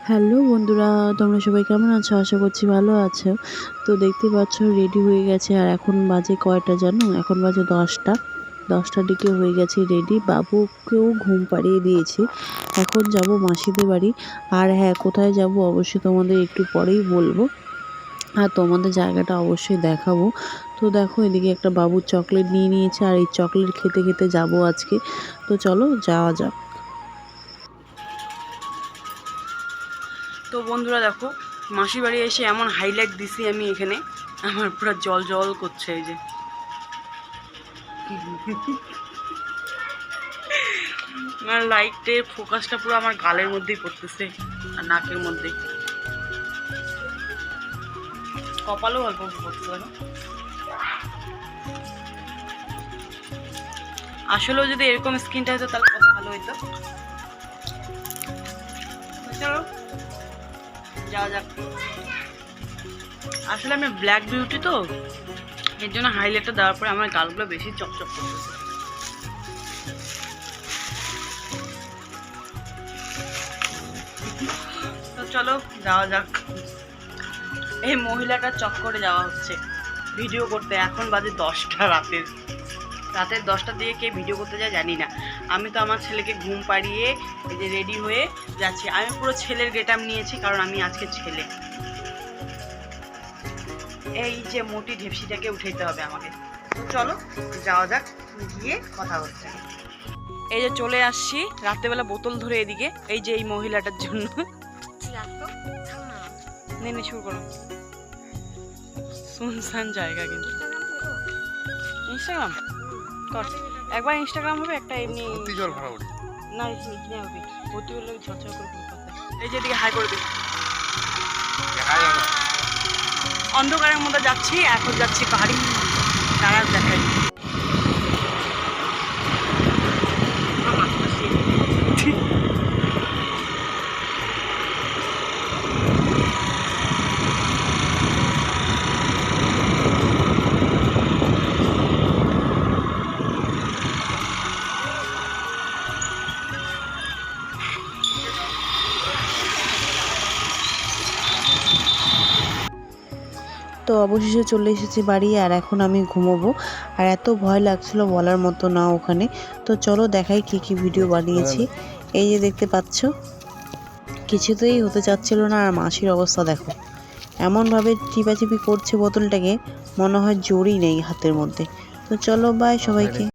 Hello বন্ধুরা, তোমরা সবাই কেমন আছো? আশা করছি ভালো আছো। তো দেখতে পাচ্ছ রেডি হয়ে গেছে। আর এখন বাজে কয়টা জানো? এখন বাজে দশটা। দশটার দিকে হয়ে গেছে রেডি বাবুকেও ঘুম পাড়িয়ে দিয়েছি। এখন যাব মাসিদের বাড়ি। আর হ্যাঁ কোথায় যাব অবশ্যই তোমাদের একটু পরেই বলব। আর তোমাদের জায়গাটা অবশ্যই দেখাবো। তো দেখো, এদিকে একটা বাবুর চকলেট নিয়ে নিয়েছে। আর এই চকলেট খেতে খেতে যাব আজকে। তো চলো, যাওয়া যাক। তো বন্ধুরা দেখো মাসি বাড়ি এসে এমন হাইলাইট দিছি আমি এখানে। আমার পুরো জল জল করছে এই যে। আমার লাইটের ফোকাসটা পুরো আমার গালের মধ্যেই পড়তেছে, আর নাকের মধ্যে। কপালেও অল্প পড়তে পারে আসলেও যদি এরকম স্কিনটা হতো তাহলে কত ভালো হতো তো চলো। যাওয়া যাক। আসলে আমি ব্ল্যাক বিউটি তো, এর জন্য হাইলাইটটা দেওয়ার পরে আমার গালগুলো বেশি চকচক করতেছে। তো চলো যাওয়া যাক। এই মহিলাটার চক্করে যাওয়া হচ্ছে। ভিডিও করতে, এখন বাজে দশটা রাতের। রাতের দশটার দিকে কে ভিডিও করতে যায় জানি না। আমি তো আমার ছেলেকে ঘুম পাড়িয়ে এই যে রেডি হয়ে যাচ্ছি। আমি পুরো ছেলের গেট নিয়েছি, কারণ আমি আজকে ছেলে। এই যে মোটি ঢেপসিটাকে উঠাইতে হবে আমাকে। তো চলো, যাওয়া যাক, গিয়ে কথা হচ্ছে। এই যে চলে আসছি, রাত্রেবেলা বোতল ধরে এদিকে। এই যে এই মহিলাটার জন্য। নে শুরু করো। জায়গা কিন্তু। ইনস্টাগ্রাম? কর। একবার ইনস্টাগ্রাম হবে একটা এমনি অতি জল ভরা উঠবে না এখানে হবে। অতি হলে ঝরঝর করে কোনো কথা এই যে এদিকে হাই করে দিই অন্ধকারের মধ্যে যাচ্ছি এখন যাচ্ছি বাড়ি তারা দেখাই। তো অবশেষে চলে এসেছি বাড়ি আর এখন আমি ঘুমোবো। আর এত ভয় লাগছিল বলার মতো না ওখানে। তো চলো দেখাই কি কি ভিডিও বানিয়েছি। এই যে দেখতে পাচ্ছ, কিছুতেই হতে চাচ্ছিল না। আর মাসির অবস্থা দেখো, এমনভাবে চিপাচিপি করছে বোতলটাকে, মনে হয় জোরই নেই হাতের মধ্যে। তো চলো বাই সবাইকে।